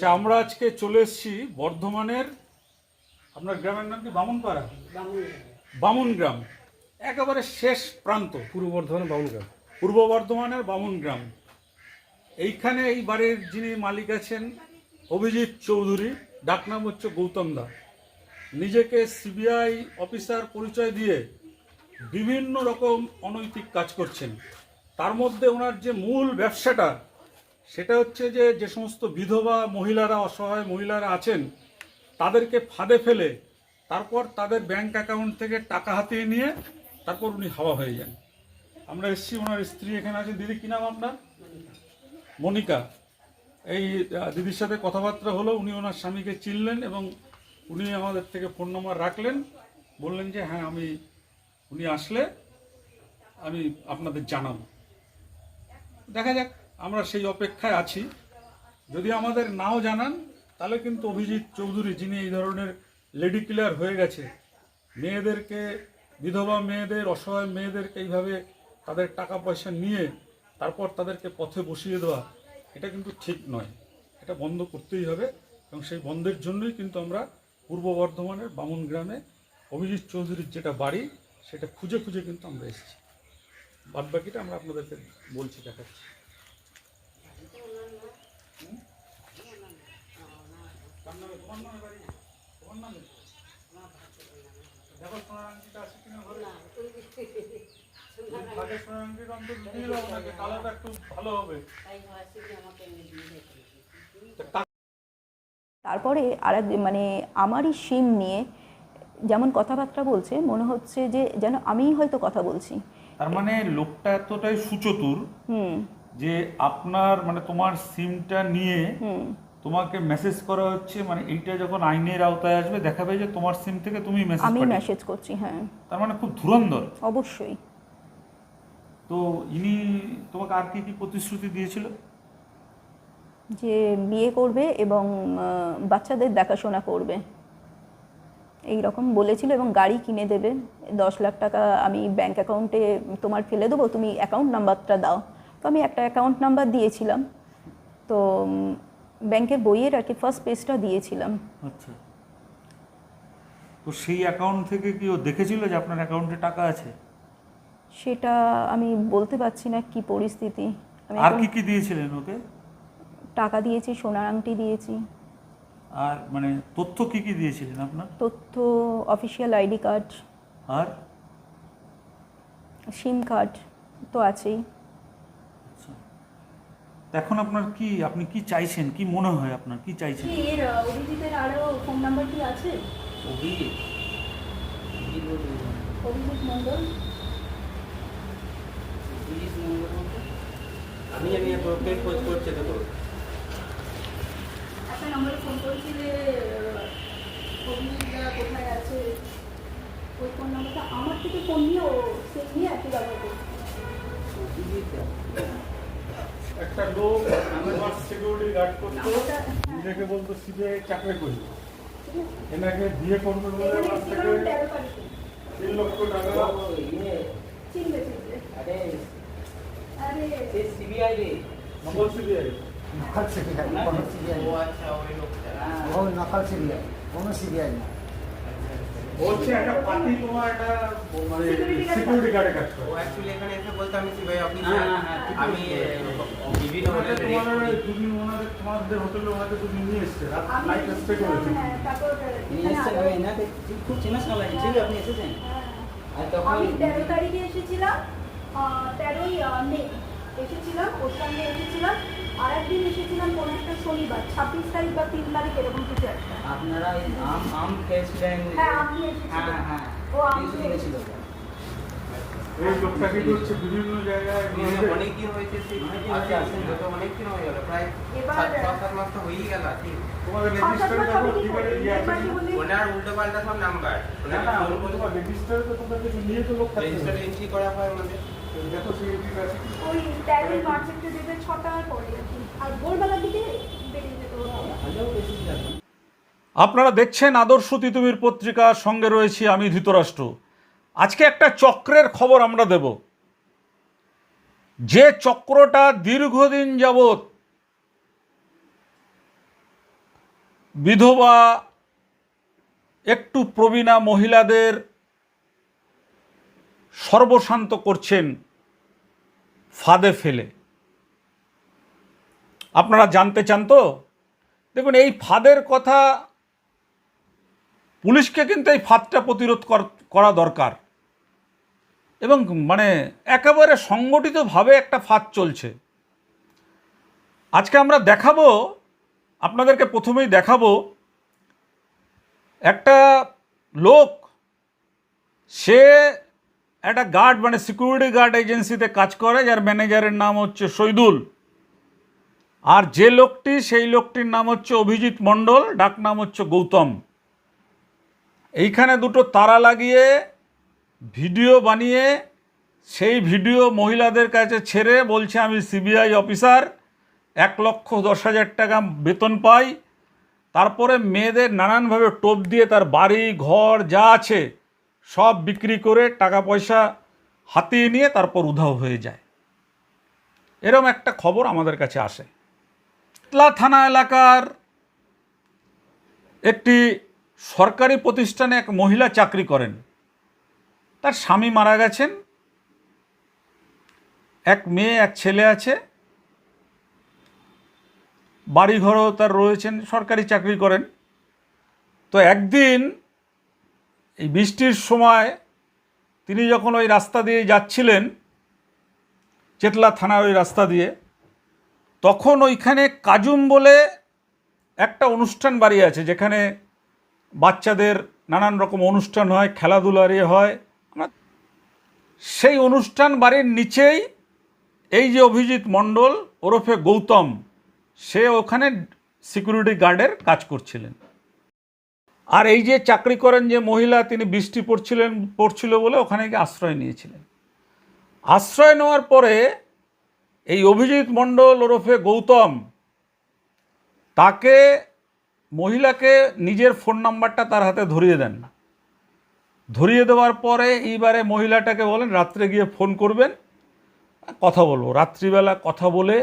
আচ্ছা আমরা আজকে চলে এসেছি বর্ধমানের আপনার গ্রামের নাম কি? বামুনপাড়া? বামুন গ্রাম একেবারে শেষ প্রান্ত। পূর্ব বর্ধমানের বামুন গ্রাম পূর্ব বর্ধমানের বামুন গ্রাম এইখানে এই বাড়ির যিনি মালিক আছেন অভিজিৎ চৌধুরী ডাকনাম হচ্ছে গৌতম দা। নিজেকে সিবিআই অফিসার পরিচয় দিয়ে বিভিন্ন রকম অনৈতিক কাজ করছেন। তার মধ্যে ওনার যে মূল ব্যবসাটা সেটা হচ্ছে যে যে সমস্ত বিধবা মহিলারা অসহায় মহিলারা আছেন, তাদেরকে ফাঁদে ফেলে তারপর তাদের ব্যাংক অ্যাকাউন্ট থেকে টাকা হাতিয়ে নিয়ে তারপর উনি হাওয়া হয়ে যান। আমরা এসছি, ওনার স্ত্রী এখানে আছে। দিদি, কি নাম আপনার? মনিকা। এই দিদির সাথে কথাবার্তা হলো, উনি ওনার স্বামীকে চিনলেন এবং উনি আমাদের থেকে ফোন নম্বর রাখলেন। বললেন যে হ্যাঁ আমি, উনি আসলে আমি আপনাদের জানাব। দেখা যাক। আমরা সেই অপেক্ষায় আছি। যদি আমাদের নাও জানান, তাহলে কিন্তু অভিজিৎ চৌধুরী, যিনি এই ধরনের লেডি কিলার হয়ে গেছে, মেয়েদেরকে, বিধবা মেয়েদের, অসহায় মেয়েদেরকে এইভাবে তাদের টাকা পয়সা নিয়ে তারপর তাদেরকে পথে বসিয়ে দেওয়া, এটা কিন্তু ঠিক নয়। এটা বন্ধ করতেই হবে এবং সেই বন্ধের জন্যই কিন্তু আমরা পূর্ব বর্ধমানের বামুন গ্রামে অভিজিৎ চৌধুরীর যেটা বাড়ি, সেটা খুঁজে খুঁজে কিন্তু আমরা এসেছি। বাদ বাকিটা আমরা আপনাদেরকে বলছি, দেখাচ্ছি তার নামে তোমার নামে বাড়ি তোমার নামে দেখো সোনার আংটিটা আছে কিনা ঘরে থাকে সোনার আংটিটা অন্তত নিয়ে যাব নাকি কালারটা একটু ভালো হবে তারপরে আর মানে আমারই সিম নিয়ে যেমন কথাবার্তা বলছে মনে হচ্ছে যে যেন আমিই হয়তো কথা বলছি। তার মানে লোকটা এতটাই সুচতুর হুম। যে আপনার মানে তোমার সিমটা নিয়ে হুম। তোমাকে মেসেজ করা হচ্ছে মানে এইটা যখন আইনের আওতায় আসবে দেখাবে যে তোমার সিম থেকে তুমি মেসেজ আমি মেসেজ করছি হ্যাঁ। তার মানে খুব ধুরন্ধর। অবশ্যই। তো ইনি তোমাকে আর কি কি প্রতিশ্রুতি দিয়েছিল? যে বিয়ে করবে এবং বাচ্চাদের দেখাশোনা করবে। এই রকম বলেছিল এবং গাড়ি কিনে দেবে। দশ লাখ টাকা আমি ব্যাংক অ্যাকাউন্টে তোমার ফেলে দেবো তুমি অ্যাকাউন্ট নাম্বারটা দাও। তো আমি একটা অ্যাকাউন্ট নাম্বার দিয়েছিলাম। তো ব্যাংকের বইয়ের আর কি ফার্স্ট পেজটা দিয়েছিলাম। আচ্ছা। তো সেই অ্যাকাউন্ট থেকে কি ও দেখেছিল যে আপনার অ্যাকাউন্টে টাকা আছে? সেটা আমি বলতে পারছি না কি পরিস্থিতি। আমি আর এখন কি কি দিয়েছিলেন ওকে? টাকা দিয়েছি সোনার আংটি দিয়েছি। আর মানে তথ্য কি কি দিয়েছিলেন আপনার? তথ্য অফিসিয়াল আইডি কার্ড আর? সিম কার্ড তো আছেই। এখন আপনার কি আপনি কি চাইছেন? কি মনে হয় আপনার? কি চাইছেন? কি এর অভিজিতের আরও ফোন নাম্বার কি আছে? অভিজিৎ? অভিজিৎ বলতে অভিজিৎ মন্ডল আমি না তোকে খোঁজ করছে তো তোর নম্বরে ফোন করেছি যে কোথায় আছে? ওই ফোন নাম্বারটা আমার থেকে ফোন নিয়ে ও সে নিয়ে একই ব্যবহার করছে। অভিজিৎ একটা লোক আমার সিকিউরিটি গার্ড করতো নিজেকে বলতো সিবিআই চাকরি করি। এনাকে বিয়ে করবে বলে আমার থেকে তিন লক্ষ টাকা। ইয়ে। চিনবে চিনবে। আরে আরে। সে সিবিআই রে। নকল সিবিআই। নকল সিবিআই। ও আচ্ছা ওই লোকটা। হ্যাঁ। ও নকল সিবিআই। কোনো সিবিআই না। বলছে একটা পার্টি তোমার একটা মানে সিকিউরিটি গার্ডে কাজ ও অ্যাকচুয়ালি এখানে এসে বলতে আমি হ্যাঁ, হ্যাঁ, হ্যাঁ, ঠিক আমি। বিভিন্ন হোটেলে তোমার ওনাদের তোমাদের হোটেলে ওনাকে দুদিন নিয়ে এসছে রাত নাইট স্টে করেছে। হ্যাঁ, আমি খুব চেনাশোনা লাগে ঠিক আপনি এসেছেন? হ্যাঁ। আর তখন আমি তেরো তারিখে এসেছিলাম আহ, তেরোই আহ, মে এসেছিলাম ওর সঙ্গে এসেছিলাম। আর একদিন এসেছিলাম কোনো একটা শনিবার ছাব্বিশ তারিখ বা তিন তারিখ এরকম কিছু একটা। আপনারা আম আম খেয়েছিলেন? হ্যাঁ আমি এসেছিলাম হ্যাঁ হ্যাঁ। ও আমি কিছু এই লোকটা কি করছে বিভিন্ন জায়গায় অনেক দিন হয়েছে সেই আচ্ছা তো অনেক দিন হয়ে গেল প্রায় সাত মাস তো হয়েই গেল তোমাদের রেজিস্টারে কি করে আছে? ওনার উল্টো পাল্টা সব নাম্বার। না না রেজিস্টারে তো তোমাদের নিয়ে তো লোক রেজিস্টার এন্ট্রি করা হয় আমাদের। আপনারা দেখছেন আদর্শ তিতুমির পত্রিকার সঙ্গে রয়েছি আমি ধৃতরাষ্ট্র। আজকে একটা চক্রের খবর আমরা দেব। যে চক্রটা দীর্ঘদিন যাবৎ বিধবা, একটু প্রবীণা মহিলাদের সর্বশান্ত করছেন ফাঁদে ফেলে। আপনারা জানতে চান তো? দেখুন, এই ফাঁদের কথা পুলিশকে কিন্তু এই ফাঁদটা প্রতিরোধ কর- করা দরকার। এবং মানে একেবারে সংগঠিতভাবে একটা ফাঁদ চলছে। আজকে আমরা দেখাবো, আপনাদেরকে প্রথমেই দেখাবো, একটা লোক, সে একটা গার্ড মানে সিকিউরিটি গার্ড এজেন্সিতে কাজ করে, যার ম্যানেজারের নাম হচ্ছে শহীদুল। আর যে লোকটি, সেই লোকটির নাম হচ্ছে অভিজিৎ মণ্ডল, ডাক নাম হচ্ছে গৌতম। এইখানে দুটো তারা লাগিয়ে, ভিডিও বানিয়ে, সেই ভিডিও মহিলাদের কাছে ছেড়ে বলছে, আমি সিবিআই অফিসার এক লক্ষ দশ হাজার টাকা বেতন পাই। তারপরে মেয়েদের নানানভাবে টোপ দিয়ে তার বাড়ি, ঘর, যা আছে সব বিক্রি করে টাকা পয়সা হাতিয়ে নিয়ে তারপর উধাও হয়ে যায়। এরম একটা খবর আমাদের কাছে আসে। ইতলা থানা এলাকার একটি সরকারি প্রতিষ্ঠানে এক মহিলা চাকরি করেন। তার স্বামী মারা গেছেন। এক মেয়ে, এক ছেলে আছে। বাড়িঘরও তার রয়েছেন, সরকারি চাকরি করেন। তো একদিন এই বৃষ্টির সময় তিনি যখন ওই রাস্তা দিয়ে যাচ্ছিলেন, চেতলা থানার ওই রাস্তা দিয়ে, তখন ওইখানে কাজুম বলে একটা অনুষ্ঠান বাড়ি আছে, যেখানে বাচ্চাদের নানান রকম অনুষ্ঠান হয়, খেলাধুলার ইয়ে হয়। সেই অনুষ্ঠান বাড়ির নিচেই এই যে অভিজিৎ মণ্ডল ওরফে গৌতম, সে ওখানে সিকিউরিটি গার্ডের কাজ করছিলেন। আর এই যে চাকরি করেন যে মহিলা, তিনি বৃষ্টি পড়ছিলেন, পড়ছিল বলে ওখানে গিয়ে আশ্রয় নিয়েছিলেন। আশ্রয় নেওয়ার পরে এই অভিজিৎ মণ্ডল ওরফে গৌতম, তাকে মহিলাকে নিজের ফোন নাম্বারটা তার হাতে ধরিয়ে দেন। ধরিয়ে দেওয়ার পরে এইবারে মহিলাটাকে বলেন, রাত্রে গিয়ে ফোন করবেন, কথা বলব। রাত্রিবেলা কথা বলে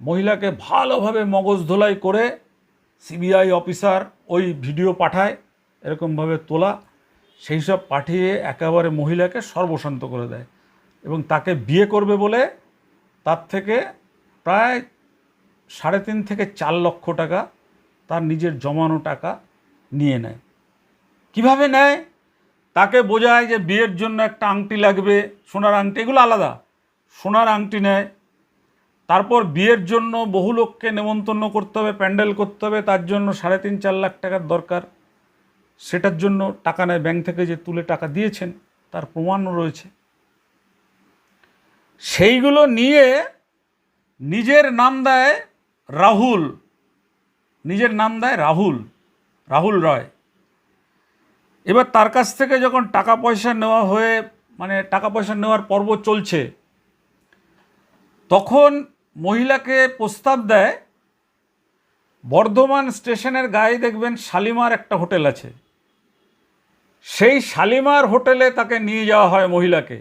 মহিলাকে ভালোভাবে মগজ ধোলাই করে সিবিআই অফিসার ওই ভিডিও পাঠায়, এরকমভাবে তোলা, সেই সব পাঠিয়ে একেবারে মহিলাকে সর্বশান্ত করে দেয় এবং তাকে বিয়ে করবে বলে তার থেকে প্রায় সাড়ে তিন থেকে চার লক্ষ টাকা তার নিজের জমানো টাকা নিয়ে নেয়। কীভাবে নেয়? তাকে বোঝায় যে বিয়ের জন্য একটা আংটি লাগবে, সোনার আংটি, এগুলো আলাদা। সোনার আংটি নেয় তারপর বিয়ের জন্য বহু লোককে নেমন্তন্ন করতে হবে, প্যান্ডেল করতে হবে, তার জন্য সাড়ে তিন, চার লাখ টাকার দরকার। সেটার জন্য টাকা নেয়, ব্যাংক থেকে যে তুলে টাকা দিয়েছেন, তার প্রমাণও রয়েছে। সেইগুলো নিয়ে নিজের নাম দেয় রাহুল। নিজের নাম দেয় রাহুল রাহুল রয়। এবার তার কাছ থেকে যখন টাকা পয়সা নেওয়া হয়ে মানে টাকা পয়সা নেওয়ার পর্ব চলছে, তখন মহিলাকে প্রস্তাব দেয়, বর্ধমান স্টেশনের গায়ে দেখবেন শালিমার একটা হোটেল আছে। সেই শালিমার হোটেলে তাকে নিয়ে যাওয়া হয় মহিলাকে।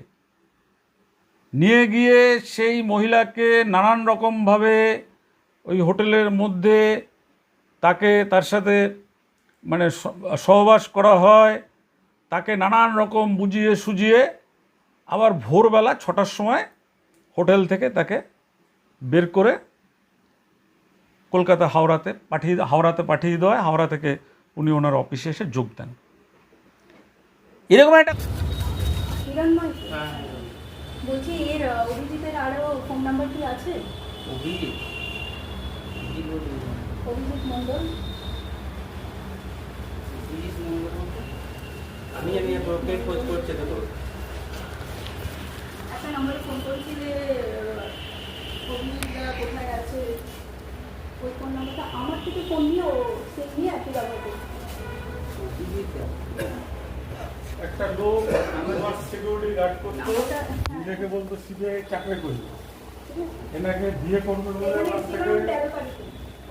নিয়ে গিয়ে সেই মহিলাকে নানান রকমভাবে ওই হোটেলের মধ্যে তাকে, তার সাথে মানে সহবাস করা হয়, তাকে নানান রকম বুঝিয়ে সুজিয়ে আবার ভোরবেলা ছটার সময় হোটেল থেকে তাকে বের করে কলকাতা হাওড়াতে পাঠিয়ে হাওড়াতে পাঠিয়ে দেওয়া হয়। হাওড়া থেকে উনি ওনার অফিসে এসে যোগ দেন। এরকম একটা হিরণময় বলছি এর অভিজিতের আরও ফোন নাম্বার কি আছে? অভিজিৎ। অভিজিৎ মণ্ডল। অভিজিৎ আমি জানি খোঁজ করছে তো একটা নম্বরে ফোন করেছি যে কোথায় আছে ওই ফোন নাম্বারটা আমার থেকে ফোন নিয়ে ও সে নিয়ে একটু ব্যবহার করছে। একটা লোক আমার সিকিউরিটি গার্ড করতো হ্যাঁ, নিজেকে বলতো সিবিআই চাকরি করি এনাকে বিয়ে করবে বলে আমার থেকে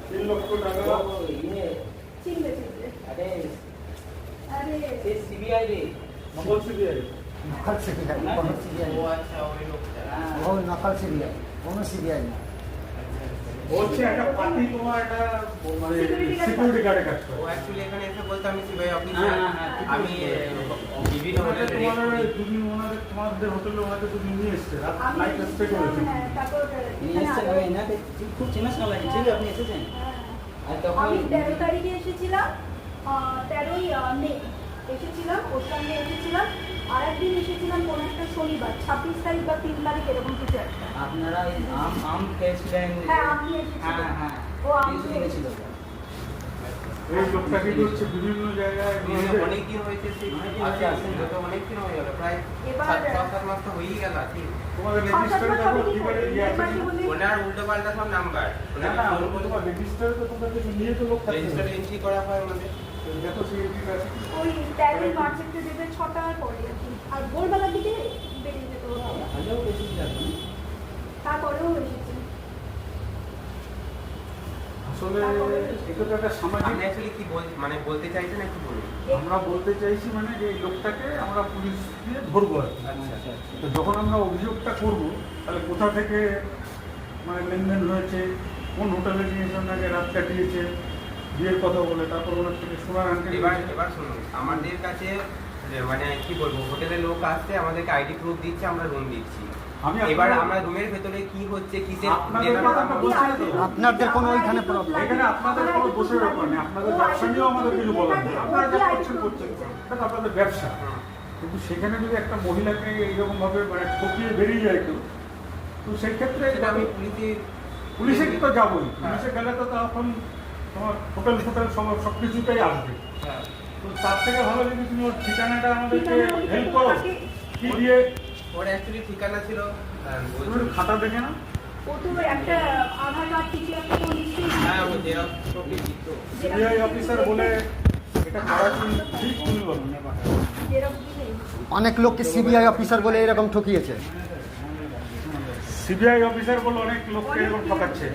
তিন লক্ষ টাকা। ইয়ে, আরে। আরে। সিবিআই রে। নকল সিবিআই। নকল সিবিআই। ও আচ্ছা ওই লোকটা। নকল সিবিআই কোনো সিবিআই না। হচ্ছে একটা পার্টি তোমার একটা মানে সিকিউরিটি গার্ডে কাজ ও অ্যাকচুয়ালি এখানে এসে বলতো আমি সিবিআই অফিসার হ্যাঁ, হ্যাঁ, হ্যাঁ, ঠিক আমি বিভিন্ন হোটেলে তোমার ওনাদের তোমাদের হোটেলে ওনাদের দুদিন নিয়ে এসছে রাত নাইট স্টে করেছে। হ্যাঁ, নিয়ে আমি এনাকে খুব চেনা শোনা লাগে ঠিক আপনি এসেছেন। আর তখন আমি তেরো তারিখে এসেছিলাম তেরোই মে। এসেছিলাম ওর সঙ্গে এসেছিলাম। আর একদিন এসেছিলাম কোনো একটা শনিবার ছাব্বিশ তারিখ বা তিন তারিখ এরকম কিছু একটা। আপনারা ওই আম আম খেয়েছিলেন? হ্যাঁ, আম নিয়েছিলেন। হ্যাঁ হ্যাঁ ও আম কিছু এই লোকটা কি করছে বিভিন্ন জায়গায় অনেক দিন হয়েছে আচ্ছা আচ্ছা। অনেক দিন হয়ে গেল প্রায় সাত সাত মাস তো হয়েই গেল ঠিক তোমাদের ছয় সাত দেখো কি কি করে? করে? ইয়ে আছে এবার কি বলি? ওনার উল্টো পাল্টা সব নাম্বার। না ফোন ওটা করে তো তোমাদের নিয়ে তো লোক রেজিস্টার এন্ট্রি করা হয় আমাদের। দেখো ওই তেরোই মার্চ একটা দেবে ছটার পরে আর ভোরবেলার দিকে বেরিয়ে যেতে হবে। ভালো বেশি যাবেন তারপরেও এসেছে আসলে এটা তো একটা সামাজিক অ্যাকচুয়ালি কি বল মানে বলতে চাইছেন একটু বলুন? আমরা বলতে চাইছি মানে যে লোকটাকে আমরা পুলিশ দিয়ে ধরবো আর কি। আচ্ছা আচ্ছা তো যখন আমরা অভিযোগটা করব তাহলে কোথা থেকে মানে লেনদেন হয়েছে কোন হোটেলে নিয়েছে ওনাকে রাত কাটিয়েছে বিয়ের কথা বলে তারপর ওনার থেকে সোনার আনতে এবার এবার শুনুন আমাদের কাছে মানে কি বলব হোটেলের লোক আসছে আমাদেরকে আইডি প্রুফ দিচ্ছে আমরা রুম দিচ্ছি। আমি এবার আমরা রুমের ভেতরে কি হচ্ছে কিসের আপনাদের কোনো ওইখানে problem? এখানে আপনাদের কোনো দোষের ব্যাপার নেই। আপনাদের ব্যবসা নিয়েও আমাদের কিছু বলার নেই। আপনারা যা করছেন করছেন। এটা আপনাদের ব্যবসা। কিন্তু সেখানে যদি একটা মহিলাকে এইরকম ভাবে মানে ঠকিয়ে বেরিয়ে যায় কেউ তো সেই ক্ষেত্রে আমি পুলিশে পুলিশে কি তো যাবোই। পুলিশে গেলে তো তখন তোমার হোটেল ফোটেল সব সব কিছুতেই আসবে। হ্যাঁ। তো তার থেকে ভালো যদি তুমি ওর ঠিকানাটা আমাদেরকে হেল্প করো কি দিয়ে? ওর অ্যাকচুয়ালি ঠিকানা ছিল বলছি। খাতা দেখে না হ্যাঁ বলো অনেক লোককে সিবিআই অফিসার বলে এরকম ঠকিয়েছে। সিবিআই অফিসার বলে অনেক লোককে এরকম ঠকাচ্ছে।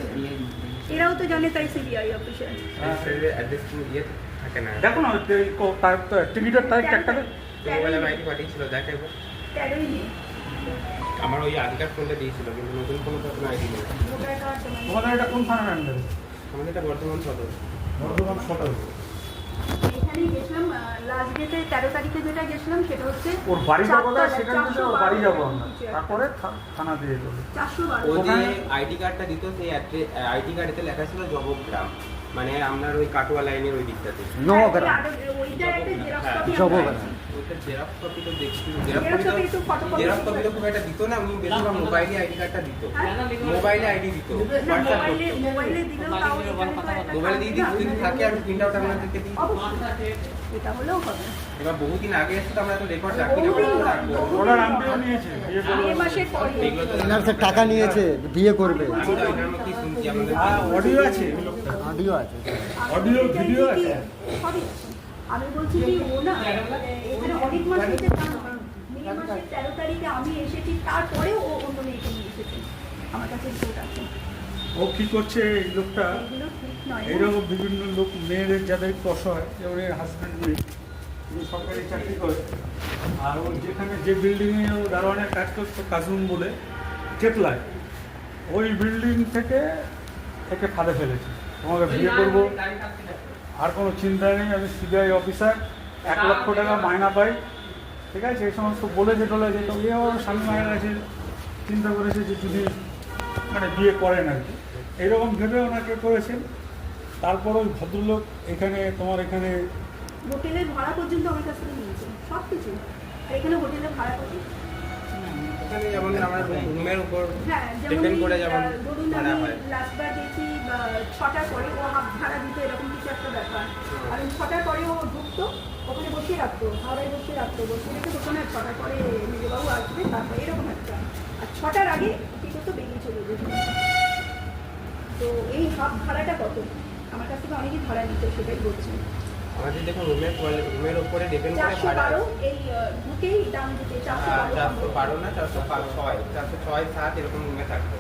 এরাও তো জানে তাই সিবিআই অফিসার অ্যাড্রেস ইয়ে থাকে না। দেখো না তার টিকিটের তারিখ একটা। তো আইডি পাঠিয়েছিল দেখ একবার। তেরোই মে আমার ওই আধার কার্ড ফোনটা দিয়েছিল কিন্তু নতুন কোনো তো কোনো আইডি নেই। জমা তোমাদের এটা কোন থানার আন্ডারে আমাদের এটা বর্ধমান সদর। বর্ধমান সদর। এখানেই গেছিলাম লাস্ট ডেটে তেরো তারিখে যেটা গেছিলাম সেটা হচ্ছে ওর বাড়িটা চারতলা, কোথায় সেখান থেকে ওর বাড়ি যাব আমরা কিছু তারপরে থানা দিয়ে যাব। চারশো বারো। যে আইডি কার্ডটা দিত সেই আইডি কার্ডেতে লেখা ছিল জবগ্রাম মানে আপনার ওই কাটোয়া লাইনের ওই দিকটাতে। নবগ্রাম ওইটা একটা জেরক্স হ্যাঁ, জবগ্রাম। ওইটা জেরক্স কপি তো দেখছি। জেরক্স কপি একটু photocopy জেরক্স কপি তো খুব একটা দিত না উনি বেশিরভাগ মোবাইলে আইডি কার্ডটা দিত। হ্যাঁ? মোবাইলে আইডি দিত। হোয়াটসঅ্যাপ মোবাইলে দিয়ে যদি থাকে আমি প্রিন্ট আউট আপনাদেরকে দিই। এটা হলেও হবে। এবার বহুদিন আগে এসে তো আমরা তো রেকর্ড রাখি না ওরা নিয়েছে। বিয়ে করব টাকা নিয়েছে বিয়ে করবে। আমাদের অডিও আছে? অডিও আছে। অডিও ভিডিও আছে। সবই আমি বলছি কি ও না এখানে অনেক মাস হতে মে মাসের তেরো তারিখে আমি এসেছি তারপরেও ও অন্য মেয়েকে নিয়ে এসেছে। আমার কাছে রিপোর্ট আছে। ও কি করছে এই লোকটা? এইরকম বিভিন্ন লোক মেয়েদের যাদের অসহায় যেমন এর হাজব্যান্ড উনি সরকারি চাকরি করে। আর ও যেখানে যে বিল্ডিংয়ে ও দারোয়ানের কাজ করতো কাজুম বলে চেতলায় ওই বিল্ডিং থেকে একে ফাঁদে ফেলেছে। তোমাকে বিয়ে করব, আর কোনো চিন্তা নেই, আমি সিবিআই অফিসার এক লক্ষ টাকা মায়না পাই। ঠিক আছে, এই সমস্ত বলেছে টলেছে তো এ আমার স্বামী মায়ের কাছে চিন্তা করেছে যে যদি মানে বিয়ে করেন আর কি। এইরকম ভেবে ওনাকে করেছেন তারপর ওই ভদ্রলোক এখানে, তোমার এখানে হোটেলের ভাড়া পর্যন্ত আমার কাছ থেকে নিয়েছে সব কিছু এখানে হোটেলের ভাড়া কত এখানে যেমন আমরা রুমের উপর হ্যাঁ ডিপেন্ড করে যেমন ভাড়া হয়। লাস্টবার গেছি ছটার পরে ও হাফ ভাড়া দিত এরকম কিছু একটা ব্যাপার। আর ছটার পরে ও ঢুকতো ওখানে বসিয়ে রাখতো হাওড়ায় বসিয়ে রাখতো বসিয়ে রেখে দোকানে ছটার পরে মেজবাবু আসবে তারপরে এরকম একটা। আর ছটার আগে কি করতো বেরিয়ে চলে যেত। তো এই হাফ ভাড়াটা কত? আমার কাছ থেকে অনেকই ভাড়া নিত সেটাই বলছি। আমাদের দেখুন রুমের রুমের উপরে ডিপেন্ড করে চারশো ভাড়া। এই আহ, দাম দিতে চারশো হ্যাঁ, বারো না চারশো ছয় চারশো ছয় সাত এরকম রুমে থাকতো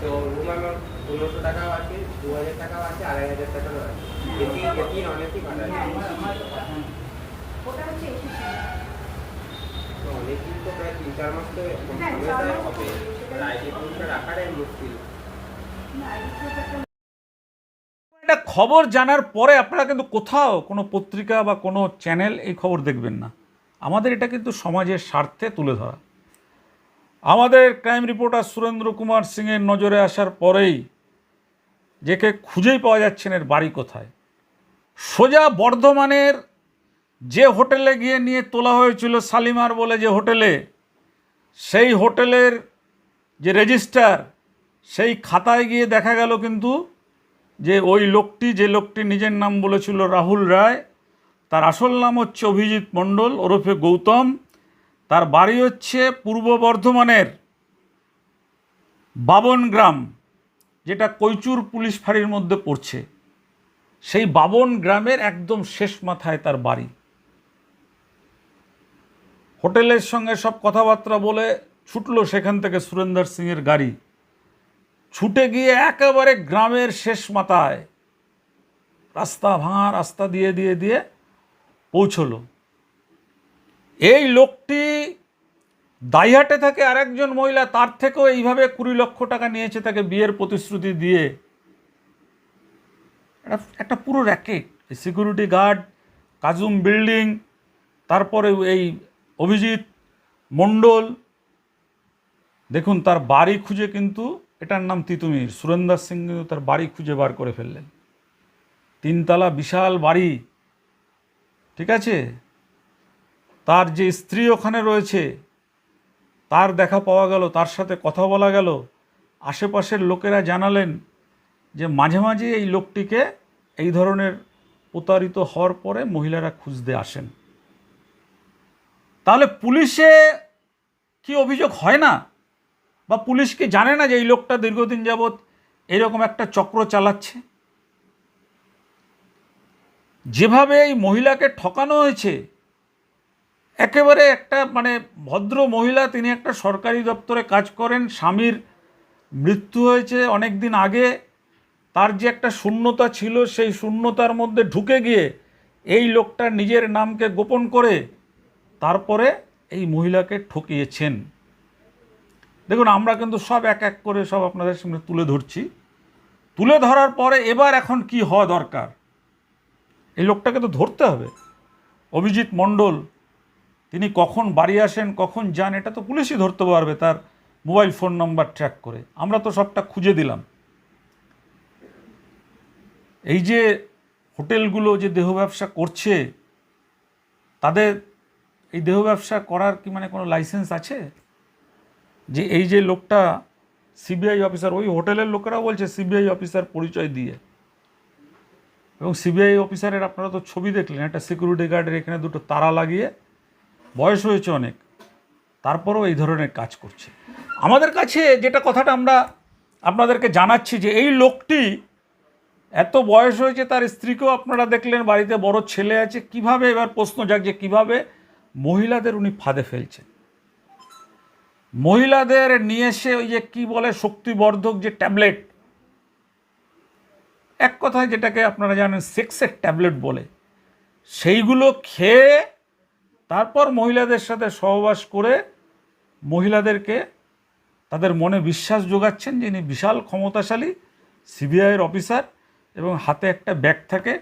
তো রুম আমার পনেরোশো টাকাও আছে দু হাজার টাকাও আছে আড়াই হাজার টাকাও আছে। এসি এসি নন এসি ভাড়া। হ্যাঁ, ওটা হচ্ছে এসি তো প্রায় তিন চার মাস তো হ্যাঁ, হবে। প্রুফটা রাখাটাই মুশকিল। এটা খবর জানার পরে আপনারা কিন্তু কোথাও কোনো পত্রিকা বা কোনো চ্যানেল এই খবর দেখবেন না। আমাদের এটা কিন্তু সমাজের স্বার্থে তুলে ধরা। আমাদের ক্রাইম রিপোর্টার সুরেন্দ্র কুমার সিংয়ের নজরে আসার পরেই যেকে খুঁজেই পাওয়া যাচ্ছেন এর বাড়ি কোথায়? সোজা বর্ধমানের যে হোটেলে গিয়ে নিয়ে তোলা হয়েছিল শালিমার বলে যে হোটেলে, সেই হোটেলের যে রেজিস্টার, সেই খাতায় গিয়ে দেখা গেল কিন্তু যে ওই লোকটি, যে লোকটি নিজের নাম বলেছিল রাহুল রায়, তার আসল নাম হচ্ছে অভিজিৎ মণ্ডল, ওরফে গৌতম। তার বাড়ি হচ্ছে পূর্ব বর্ধমানের বাবন গ্রাম, যেটা কৈচুর পুলিশ ফাঁড়ির মধ্যে পড়ছে। সেই বাবন গ্রামের একদম শেষ মাথায় তার বাড়ি। হোটেলের সঙ্গে সব কথাবার্তা বলে ছুটলো সেখান থেকে সুরেন্দার সিংয়ের গাড়ি। ছুটে গিয়ে একেবারে গ্রামের শেষ মাথায় রাস্তা ভাঙা, রাস্তা দিয়ে দিয়ে দিয়ে পৌঁছলো। এই লোকটি দাইহাটে থাকে আরেকজন মহিলা তার থেকেও এইভাবে কুড়ি লক্ষ টাকা নিয়েছে তাকে বিয়ের প্রতিশ্রুতি দিয়ে। একটা পুরো র্যাকেট সিকিউরিটি গার্ড, কাজুম বিল্ডিং, তারপরে এই অভিজিৎ মণ্ডল। দেখুন, তার বাড়ি খুঁজে কিন্তু এটার নাম তিতুমির। সুরেন্দার সিং কিন্তু তার বাড়ি খুঁজে বার করে ফেললেন। তিনতলা বিশাল বাড়ি, ঠিক আছে? তার যে স্ত্রী ওখানে রয়েছে, তার দেখা পাওয়া গেল, তার সাথে কথা বলা গেল। আশেপাশের লোকেরা জানালেন যে মাঝে মাঝে এই লোকটিকে এই ধরনের প্রতারিত হওয়ার পরে মহিলারা খুঁজতে আসেন। তাহলে পুলিশে কি অভিযোগ হয় না? বা পুলিশ কি জানে না যে এই লোকটা দীর্ঘদিন যাবৎ এরকম একটা চক্র চালাচ্ছে? যেভাবে এই মহিলাকে ঠকানো হয়েছে, একেবারে একটা মানে ভদ্র মহিলা, তিনি একটা সরকারি দপ্তরে কাজ করেন, স্বামীর মৃত্যু হয়েছে অনেক দিন আগে, তার যে একটা শূন্যতা ছিল, সেই শূন্যতার মধ্যে ঢুকে গিয়ে এই লোকটা নিজের নামকে গোপন করে তারপরে এই মহিলাকে ঠকিয়েছেন। দেখুন, আমরা কিন্তু সব এক এক করে সব আপনাদের সামনে তুলে ধরছি। তুলে ধরার পরে এবার এখন কি হওয়া দরকার? এই লোকটাকে তো ধরতে হবে। অভিজিৎ মণ্ডল, তিনি কখন বাড়ি আসেন, কখন যান, এটা তো পুলিশই ধরতে পারবে তার মোবাইল ফোন নাম্বার ট্র্যাক করে। আমরা তো সবটা খুঁজে দিলাম। এই যে হোটেলগুলো যে দেহ ব্যবসা করছে, তাদের এই দেহ ব্যবসা করার কি মানে কোনো লাইসেন্স আছে? যে এই যে লোকটা সিবিআই অফিসার, ওই হোটেলের লোকেরা বলছে সিবিআই অফিসার পরিচয় দিয়ে। এবং সিবিআই অফিসারের আপনারা তো ছবি দেখলেন, একটা সিকিউরিটি গার্ডের এখানে দুটো তারা লাগিয়ে, বয়স হয়েছে অনেক, তারপরেও এই ধরনের কাজ করছে। আমাদের কাছে যেটা কথাটা আমরা আপনাদেরকে জানাচ্ছি যে এই লোকটি এত বয়স হয়েছে, তার স্ত্রীকেও আপনারা দেখলেন, বাড়িতে বড় ছেলে আছে, কীভাবে এবার প্রশ্ন যাক যে কীভাবে মহিলাদের উনি ফাঁদে ফেলছেন। মহিলাদের নিয়ে এসে ওই যে কী বলে শক্তিবর্ধক যে ট্যাবলেট, এক কথায় যেটাকে আপনারা জানেন সেক্সের ট্যাবলেট বলে, সেইগুলো খেয়ে তারপর মহিলাদের সাথে সহবাস করে মহিলাদেরকে তাদের মনে বিশ্বাস যোগাচ্ছেন যিনি বিশাল ক্ষমতাশালী সিবিআইয়ের অফিসার এবং হাতে একটা ব্যাগ থাকে,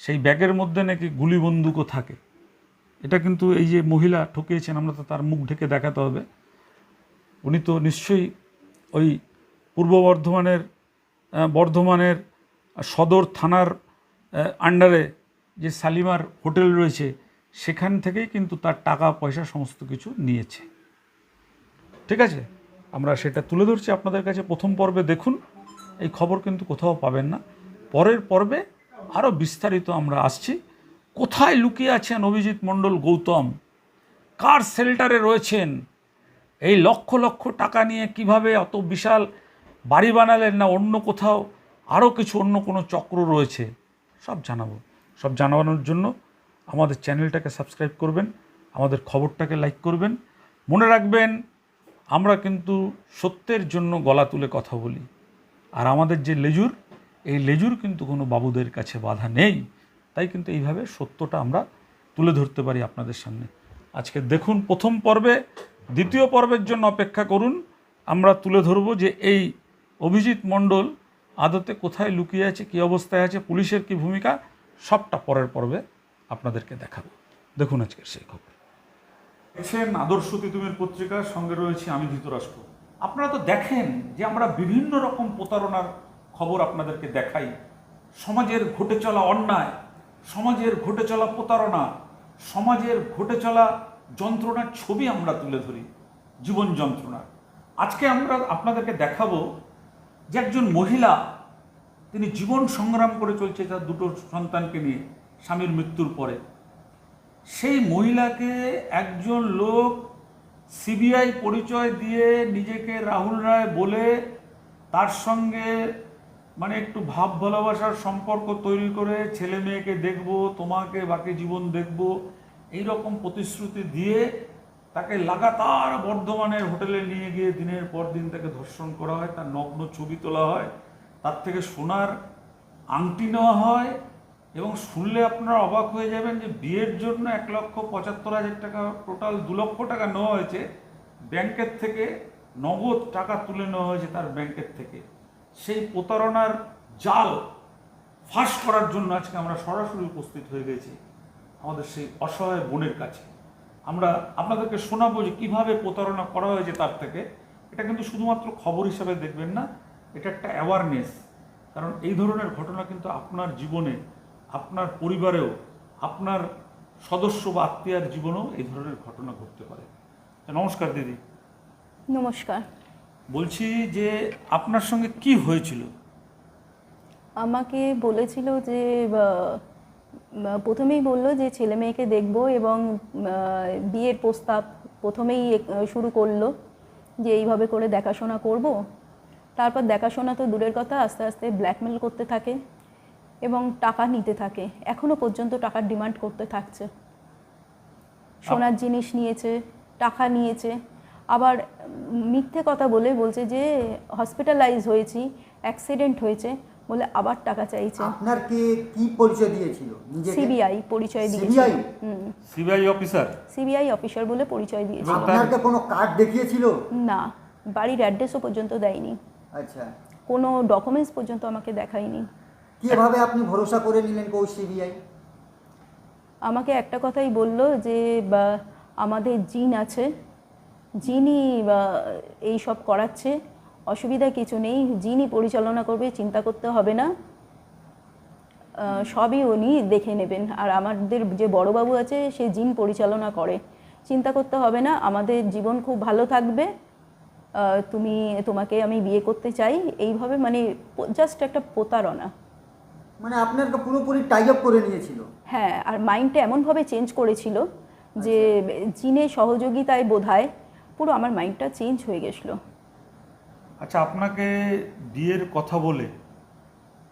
সেই ব্যাগের মধ্যে নাকি গুলি বন্দুকও থাকে। এটা কিন্তু এই যে মহিলা ঠকিয়েছেন, আমরা তো তার মুখ ঢেকে দেখাতে হবে। উনি তো নিশ্চয়ই ওই পূর্ব বর্ধমানের বর্ধমানের সদর থানার আন্ডারে যে শালিমার হোটেল রয়েছে, সেখান থেকেই কিন্তু তার টাকা, পয়সা সমস্ত কিছু নিয়েছে। ঠিক আছে? আমরা সেটা তুলে ধরছি আপনাদের কাছে। প্রথম পর্বে দেখুন, এই খবর কিন্তু কোথাও পাবেন না। পরের পর্বে আরও বিস্তারিত আমরা আসছি। কোথায় লুকিয়ে আছেন অভিজিৎ মণ্ডল, গৌতম? কার শেল্টারে রয়েছেন? এই লক্ষ লক্ষ টাকা নিয়ে কীভাবে অত বিশাল বাড়ি বানালেন না অন্য কোথাও? আরও কিছু অন্য কোনো চক্র রয়েছে? সব জানাব। সব জানানোর জন্য আমাদের চ্যানেলটাকে সাবস্ক্রাইব করবেন, আমাদের খবরটাকে লাইক করবেন। মনে রাখবেন, আমরা কিন্তু সত্যের জন্য গলা তুলে কথা বলি। আর আমাদের যে লেজুর, এই লেজুর কিন্তু কোনো বাবুদের কাছে বাধা নেই। তাই কিন্তু এইভাবে সত্যটা আমরা তুলে ধরতে পারি আপনাদের সামনে। আজকে দেখুন প্রথম পর্বে দ্বিতীয় পর্বের জন্য অপেক্ষা করুন। আমরা তুলে ধরব যে এই অভিজিৎ মণ্ডল আদতে কোথায় লুকিয়ে আছে, কী অবস্থায় আছে, পুলিশের কি ভূমিকা, সবটা পরের পর্বে আপনাদেরকে দেখাবো। দেখুন আজকের সেই খবর। দেখছেন আদর্শ তিতুমের পত্রিকার সঙ্গে রয়েছে আমি ধৃতরাষ্ট্র। আপনারা তো দেখেন যে আমরা বিভিন্ন রকম প্রতারণার খবর আপনাদেরকে দেখাই। সমাজের ঘটে চলা অন্যায়, সমাজের ঘটে চলা প্রতারণা, সমাজের ঘটে চলা যন্ত্রণার ছবি আমরা তুলে ধরি, জীবন যন্ত্রণা আজকে আমরা আপনাদেরকে দেখাবো যে একজন মহিলা, তিনি জীবন সংগ্রাম করে চলছে তার দুটো সন্তানকে নিয়ে, স্বামীর মৃত্যুর পরে। সেই মহিলাকে একজন লোক সিবিআই পরিচয় দিয়ে নিজেকে রাহুল রায় বলে তার সঙ্গে মানে একটু ভাব ভালোবাসার সম্পর্ক তৈরি করে ছেলে মেয়েকে দেখব, তোমাকে বাকি জীবন দেখব এই রকম প্রতিশ্রুতি দিয়ে তাকে লাগাতার বর্ধমানের হোটেলে নিয়ে গিয়ে দিনের পর দিন তাকে ধর্ষণ করা হয়, তার নগ্ন ছবি তোলা হয়, তার থেকে সোনার আংটি নেওয়া হয় এবং শুনলে আপনারা অবাক হয়ে যাবেন যে বিয়ের জন্য এক লক্ষ পঁচাত্তর হাজার টাকা, টোটাল দু লক্ষ টাকা নেওয়া হয়েছে। ব্যাংকের থেকে নগদ টাকা তুলে নেওয়া হয়েছে তার ব্যাংকের থেকে। সেই প্রতারণার জাল ফাঁস করার জন্য আজকে আমরা সরাসরি উপস্থিত হয়ে গেছি। আমাদের সেই অসহায় বোনের কাছে। আমরা আপনাদেরকে শোনাবো যে কীভাবে প্রতারণা করা হয়েছে তার থেকে। এটা কিন্তু শুধুমাত্র খবর হিসাবে দেখবেন না এটা একটা অ্যাওয়ারনেস কারণ এই ধরনের ঘটনা কিন্তু আপনার জীবনে আপনার পরিবারেও আপনার সদস্য বা আত্মীয়ার জীবনেও এই ধরনের ঘটনা ঘটতে পারে। নমস্কার দিদি। নমস্কার। বলছি যে আপনার সঙ্গে কি হয়েছিল? আমাকে বলেছিল যে প্রথমেই বলল যে ছেলে মেয়েকে দেখব এবং বিয়ের প্রস্তাব প্রথমেই শুরু করল যে এইভাবে করে দেখাশোনা করব। তারপর দেখাশোনা তো দূরের কথা, আস্তে আস্তে ব্ল্যাকমেল করতে থাকে এবং টাকা নিতে থাকে। এখনও পর্যন্ত টাকার ডিমান্ড করতে থাকছে। সোনার জিনিস নিয়েছে, টাকা নিয়েছে। আবার মিথ্যে কথা বলে বলছে যে হসপিটালাইজ হয়েছি অ্যাক্সিডেন্ট হয়েছে। বলে আবার টাকা চাইছে। আপনার কে কি পরিচয় দিয়েছিল? সিবিআই পরিচয় দিয়েছে। সিবিআই? হুম। CBI officer? সিবিআই অফিসার বলে পরিচয় দিয়েছে। এবং তার- আপনাকে কোনো কার্ড দেখিয়েছিল? না বাড়ির অ্যাড্রেসও পর্যন্ত দেয়নি। আচ্ছা। কোনো ডকুমেন্টস পর্যন্ত আমাকে দেখায়নি। কীভাবে আপনি ভরসা করে নিলেন কৌ সিবিআই? আমাকে একটা কথাই বলল যে বা, আমাদের জিন আছে। জিনই বা, এই সব করাচ্ছে। অসুবিধা কিছু নেই জিনই পরিচালনা করবে চিন্তা করতে হবে না। সবই উনি দেখে নেবেন। আর আমাদের যে বড়বাবু আছে সে জিন পরিচালনা করে। চিন্তা করতে হবে না আমাদের জীবন খুব ভালো থাকবে। তুমি তোমাকে আমি বিয়ে করতে চাই। এইভাবে মানে জাস্ট একটা প্রতারণা। মানে আপনাকে পুরোপুরি টাই আপ করে নিয়েছিল। হ্যাঁ আর মাইন্ডটা এমনভাবে চেঞ্জ করেছিল যে জিনের সহযোগিতায় বোধহয় পুরো আমার মাইন্ডটা চেঞ্জ হয়ে গেছিল। আচ্ছা আপনাকে বিয়ের কথা বলে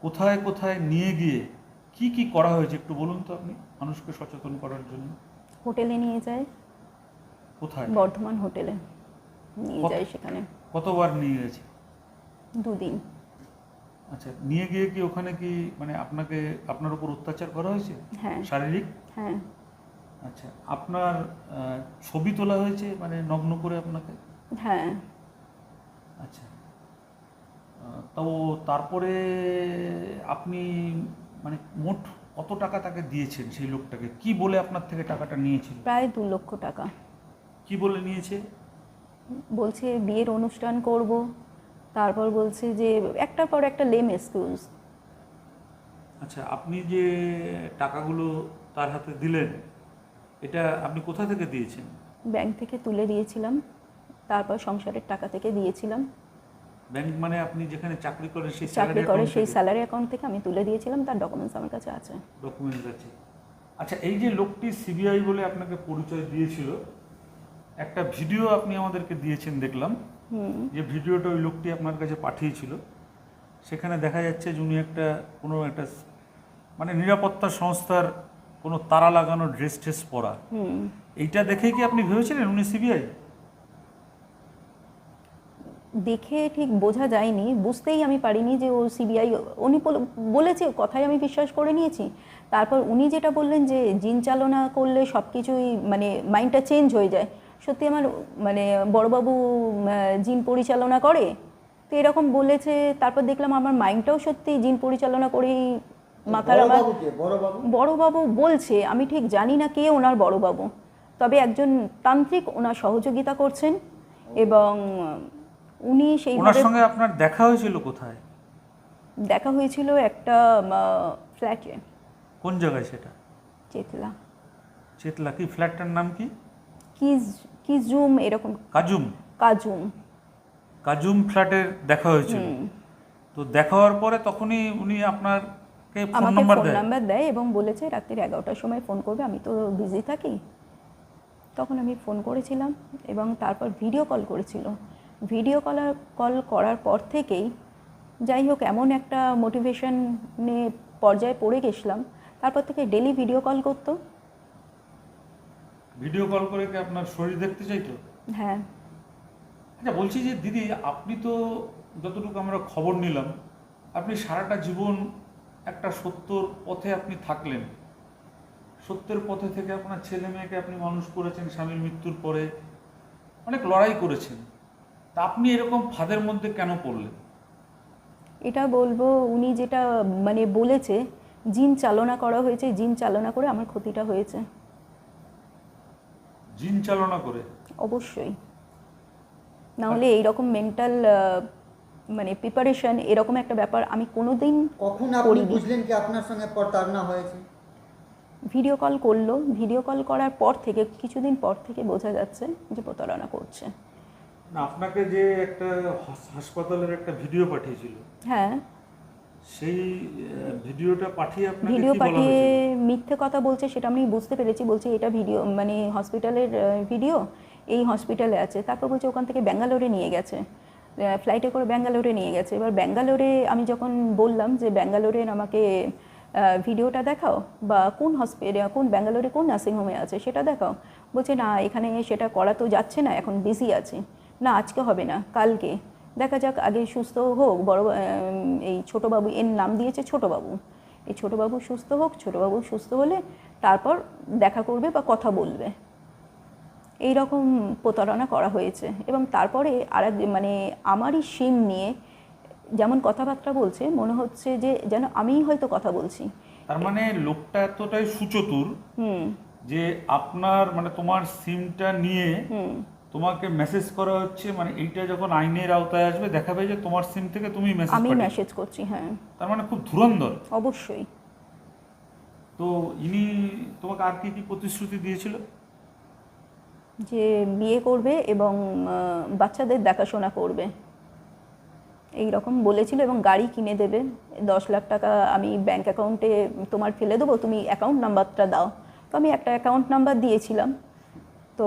কোথায় কোথায় নিয়ে গিয়ে কি কি করা হয়েছে একটু বলুন তো আপনি মানুষকে সচেতন করার জন্য। হোটেলে নিয়ে যায় কোথায়? বর্ধমান হোটেলে নিয়ে যায় সেখানে। কতবার নিয়ে গেছে? দুদিন। আচ্ছা নিয়ে গিয়ে কি ওখানে কি মানে আপনাকে আপনার উপর অত্যাচার করা হয়েছে? হ্যাঁ। শারীরিক? হ্যাঁ। আচ্ছা আপনার ছবি তোলা হয়েছে মানে নগ্ন করে আপনাকে? হ্যাঁ। আচ্ছা। তো তারপরে আপনি মানে মোট কত টাকা তাকে দিয়েছেন সেই লোকটাকে? কি বলে আপনার থেকে টাকাটা নিয়েছিল? প্রায় দু লক্ষ টাকা। কি বলে নিয়েছে? বলছে বিয়ের অনুষ্ঠান করব। তারপর বলছে যে একটার পর একটা লেম এক্সকিউজ আচ্ছা আপনি যে টাকাগুলো তার হাতে দিলেন এটা আপনি কোথা থেকে দিয়েছেন? ব্যাংক থেকে তুলে দিয়েছিলাম। তারপর সংসারের টাকা থেকে দিয়েছিলাম। ব্যাংক মানে আপনি যেখানে চাকরি করেন সেই চাকরি করে সেই স্যালারি অ্যাকাউন্ট থেকে আমি তুলে দিয়েছিলাম তার ডকুমেন্টস আমার কাছে আছে। ডকুমেন্টস আছে। আচ্ছা এই যে লোকটি সিবিআই বলে আপনাকে পরিচয় দিয়েছিল একটা ভিডিও আপনি আমাদেরকে দিয়েছেন দেখলাম। যে ভিডিওটা ওই লোকটি আপনার কাছে পাঠিয়েছিল। সেখানে দেখা যাচ্ছে যে উনি একটা কোনো একটা মানে নিরাপত্তা সংস্থার কোনো তারা লাগানো ড্রেস ট্রেস পরা। হুম। এইটা দেখেই কি আপনি ভেবেছিলেন উনি সিবিআই দেখে ঠিক বোঝা যায়নি বুঝতেই আমি পারিনি যে ও সিবিআই উনি বল- বলেছে কথাই আমি বিশ্বাস করে নিয়েছি। তারপর উনি যেটা বললেন যে জিন চালনা করলে সব কিছুই মানে মাইন্ডটা চেঞ্জ হয়ে যায়। সত্যি আমার মানে বড়বাবু জিন পরিচালনা করে? তো এরকম বলেছে তারপর দেখলাম আমার মাইন্ডটাও সত্যি জিন পরিচালনা করেই মাথার আমার বড়বাবু বলছে আমি ঠিক জানি না কে ওনার বড়বাবু। তবে একজন তান্ত্রিক ওনার সহযোগিতা করছেন এবং উনি সেই ওনার সঙ্গে আপনার দেখা হয়েছিল কোথায়? দেখা হয়েছিল একটা ফ্ল্যাটে কোন জায়গায় সেটা? চেতলা। চেতলা কি ফ্ল্যাটটার নাম কি? কিজ কি জুম এরকম। কাজুম। কাজুম। কাজুম ফ্ল্যাটের দেখা হয়েছিল। তো দেখা হওয়ার পরে তখনই উনি আপনার ফোন দেয়? নাম্বার দেয় এবং বলেছে রাত্রির এগারোটার সময় ফোন করবে আমি তো বিজি থাকি। তখন আমি ফোন করেছিলাম এবং তারপর ভিডিও কল করেছিল। ভিডিও কলার কল করার পর থেকেই যাই হোক এমন একটা মোটিভেশনে পর্যায়ে পড়ে গেছিলাম। তারপর থেকে ডেলি ভিডিও কল করতো। ভিডিও কল করে কি আপনার শরীর দেখতে চাইতো? হ্যাঁ। আচ্ছা বলছি যে দিদি আপনি তো যতটুকু আমরা খবর নিলাম আপনি সারাটা জীবন একটা সত্যর পথে আপনি থাকলেন। সত্যের পথে থেকে আপনার ছেলে মেয়েকে আপনি মানুষ করেছেন স্বামীর মৃত্যুর পরে অনেক লড়াই করেছেন। তা আপনি এরকম ফাঁদের মধ্যে কেন পড়লেন? এটা বলব উনি যেটা মানে বলেছে জিন চালনা করা হয়েছে জিন চালনা করে আমার ক্ষতিটা হয়েছে। জিন চালনা করে? অবশ্যই। না হলে এইরকম মেন্টাল মানে প্রিপারেশন এরকম একটা ব্যাপার আমি কোনোদিন কখন আপনি করিনি। বুঝলেন কি আপনার সঙ্গে প্রতারণা হয়েছে? ভিডিও কল করল। ভিডিও কল করার পর থেকে কিছুদিন পর থেকে বোঝা যাচ্ছে যে প্রতারণা করছে। না আপনাকে যে একটা হাসপাতালের একটা ভিডিও পাঠিয়েছিল। হ্যাঁ। সেই ভিডিওটা পাঠিয়ে আপনাকে ভিডিও পাঠিয়ে মিথ্যে কথা বলছে সেটা আমি বুঝতে পেরেছি বলছে এটা ভিডিও মানে হসপিটালের ভিডিও এই হসপিটালে আছে। তারপর বলছে ওখান থেকে ব্যাঙ্গালোরে নিয়ে গেছে। ফ্লাইটে করে ব্যাঙ্গালোরে নিয়ে গেছে। এবার ব্যাঙ্গালোরে আমি যখন বললাম যে ব্যাঙ্গালোরের আমাকে ভিডিওটা দেখাও বা কোন হসপিটাল কোন ব্যাঙ্গালোরে কোন নার্সিংহোমে আছে সেটা দেখাও বলছে না এখানে সেটা করা তো যাচ্ছে না এখন বিজি আছে। না আজকে হবে না কালকে। দেখা যাক আগে সুস্থ হোক। বড় এই ছোটোবাবু এর নাম দিয়েছে ছোটোবাবু। এই ছোটোবাবু সুস্থ হোক ছোটোবাবু সুস্থ হলে তারপর দেখা করবে বা কথা বলবে। এই রকম প্রতারণা করা হয়েছে। এবং তারপরে আর মানে আমারই সিম নিয়ে যেমন কথাবার্তা বলছে মনে হচ্ছে যে যেন আমিই হয়তো কথা বলছি। তার মানে লোকটা এতটাই সুচতুর হুম। যে আপনার মানে তোমার সিমটা নিয়ে হুম। তোমাকে মেসেজ করা হচ্ছে মানে এইটা যখন আইনের আওতায় আসবে দেখাবে যে তোমার সিম থেকে তুমি মেসেজ আমি মেসেজ করছি হ্যাঁ। তার মানে খুব ধুরন্ধর। অবশ্যই। তো ইনি তোমাকে আর কি কি প্রতিশ্রুতি দিয়েছিল? যে বিয়ে করবে এবং বাচ্চাদের দেখাশোনা করবে। এই রকম বলেছিল এবং গাড়ি কিনে দেবে। দশ লাখ টাকা আমি ব্যাংক অ্যাকাউন্টে তোমার ফেলে দেবো তুমি অ্যাকাউন্ট নাম্বারটা দাও। তো আমি একটা অ্যাকাউন্ট নাম্বার দিয়েছিলাম। তো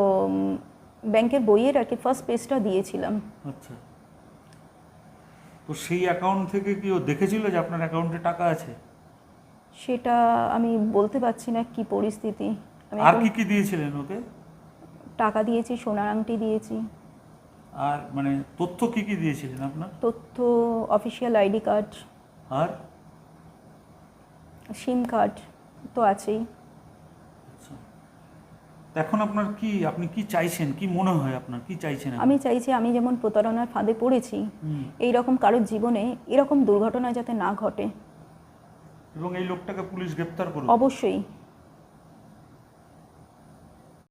ব্যাংকের বইয়ের আর কি ফার্স্ট পেজটা দিয়েছিলাম। আচ্ছা। তো সেই অ্যাকাউন্ট থেকে কি ও দেখেছিল যে আপনার অ্যাকাউন্টে টাকা আছে? সেটা আমি বলতে পারছি না কি পরিস্থিতি। আমি আর কি কি দিয়েছিলেন ওকে? টাকা দিয়েছি সোনার আংটি দিয়েছি। আর মানে তথ্য কি কি দিয়েছিলেন আপনার? তথ্য অফিসিয়াল আইডি কার্ড আর? সিম কার্ড তো আছেই। এখন আপনার কি আপনি কি চাইছেন? কি মনে হয় আপনার? কি চাইছেন আমি চাইছি আমি যেমন প্রতারণার ফাঁদে পড়েছি এই রকম কারোর জীবনে এরকম দুর্ঘটনা যাতে না ঘটে। এবং এই লোকটাকে পুলিশ গ্রেপ্তার করুন অবশ্যই।